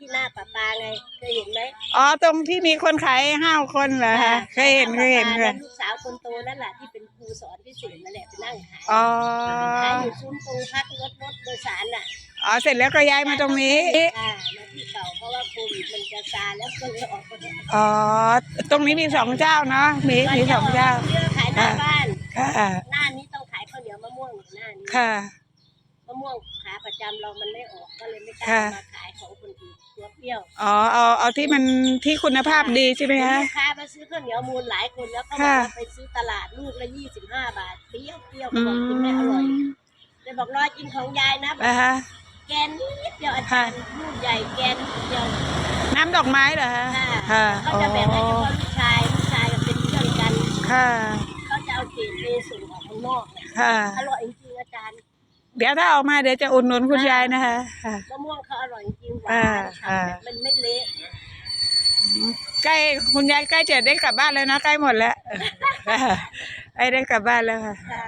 ที่หน้าป่าปาไงเคยเห็นไหมอ๋อตรงที่มีคนขายห้าวคนเหรอคะเคยเห็นเคยเห็นหเคน้ายป่าปาลูกสาวคนโตนั่นแหละที่เป็นครูสอนพิเศษนั่นแหละไปนั่งขายอ๋อขายอยู่ซุ้มตรงพักรถรถโดยสารน่ะอ๋อเสร็จแล้วก็ย้ายมาตรงนี้อ่ามาที่เก่าเพราะว่าโควิดมันจะซาแล้วก็เลยออกมาเนี่ยอ๋อตรงนี้มีสองเจ้าเนาะมีมีสองเจ้าเลือกขายหน้าบ้านค่ะหน้านี้ต้องขายข้าวเหนียวมะม่วงอยู่หน้านี้ค่ะมะม่วงขาประจำเรามันไม่ออกก็เลยไม่กล้าค่ะมาขายของคนอื่นตัวเปรี้ยวอ๋อเอาเอาที่มันที่คุณภาพดีใช่ไหมคะ ลูกค้ามาซื้อข้าวเหนียวมูลหลายคนแล้วเขาบอกค่ะ ว่าไปซื้อตลาดลูกละยี่สิบห้าบาทเปรี้ยวเปรี้ยวอืบอกกินไม่อร่อยมเลยบอกรอกินของยายนะนะคะ แกนนิดเดียวอาจารย์ลูกใหญ่แกนนิดเดียว น้ำดอกไม้เหรอคะค่ะค่ะเขาอ๋อจะแบ่งให้เฉพาะลูกชายลูกชายก็เป็นเพื่อนกัน ค่ะ เขาจะเอาเกรดเอส่งออกข้างนอกเลยค่ะ อร่อยจ เดี๋ยวถ้าออกมาเดี๋ยวจะอุดหนุนคุณยายนะคะค่ะ มะม่วงเขาอร่อยจริงๆหวาอ่านฉ่ำอ่าแบบมันไม่เละใกล้คุณยายใกล้จะได้กลับบ้านแล้วนะใกล้หมดแล้วใกล้ได้กลับบ้านแล้วค่ะค่ะ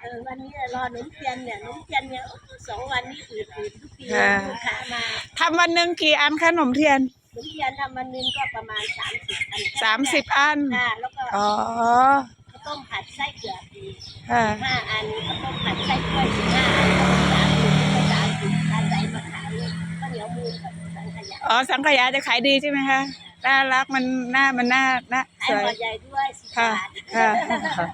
เออวันนี้รอหนมเทียนเนี่ยหนมเทียนเนี่ยโอ้สองวันนี้อืดอืดทุกทีค่ะลูกค้ามาทำวันหนึ่งกี่อันขนมเทียนหนมเทียนทำวันหนึงก็ประมาณสามสิบอันสามสิบอันค่ะแล้วก็ อ๋อข้าว ต้มผัดไส้เผือกอีกค่ะห้าอันข้าวต้มผัดไส้กล้วยสิบห้าอันก็สามสิบก็สามสิบทานใจมาขายข้าวเหนียวมูนกับสังขยาอ๋อสังขยาจะขายดีใช่ไหมคะน่ารักมันหน้ามันหน้าหน้าขายสวยหัวใหญ่ด้วยสิบค่ะบาทค่ะ